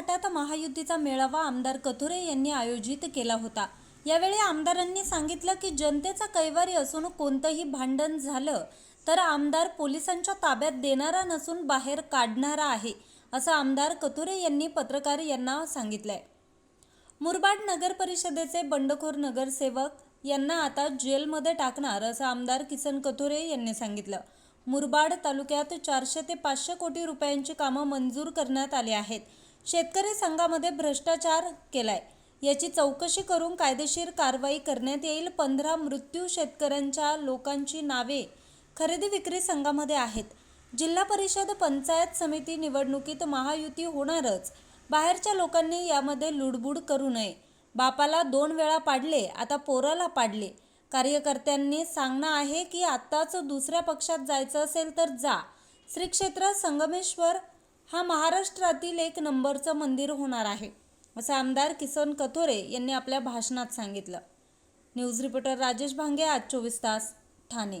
घाटात महायुतीचा मेळावा आमदार कथोरे यांनी आयोजित केला होता. यावेळी आमदारांनी सांगितलं की जनतेचा कैवारी असून कोणतंही भांडण झालं तर आमदार पोलिसांच्या ताब्यात देणारा नसून बाहेर काढणारा आहे असं आमदार कथोरे यांनी पत्रकार यांना सांगितलंय. मुरबाड नगर परिषदेचे बंडखोर नगरसेवक यांना आता जेलमध्ये टाकणार असं आमदार किसन कथोरे यांनी सांगितलं. मुरबाड तालुक्यात चारशे ते पाचशे कोटी रुपयांची कामं मंजूर करण्यात आली आहेत. शेतकरी संघामध्ये भ्रष्टाचार केलाय. याची चौकशी करून कायदेशीर कारवाई करण्यात येईल. पंधरा मृत्यू शेतकऱ्यांच्या लोकांची नावे खरेदी विक्री संघामध्ये आहेत. जिल्हा परिषद पंचायत समिती निवडणुकीत महायुती होणारच. बाहेरच्या लोकांनी यामध्ये लुडबुड करू नये. बापाला दोन वेळा पाडले आता पोराला पाडले. कार्यकर्त्यांनी सांगणं आहे की आत्ताच दुसऱ्या पक्षात जायचं असेल तर जा. श्री क्षेत्र संगमेश्वर हा महाराष्ट्रातील एक नंबरचं मंदिर होणार आहे असं आमदार किसन कथोरे यांनी आपल्या भाषणात सांगितलं. न्यूज रिपोर्टर राजेश भांगे आज चोवीस तास ठाणे.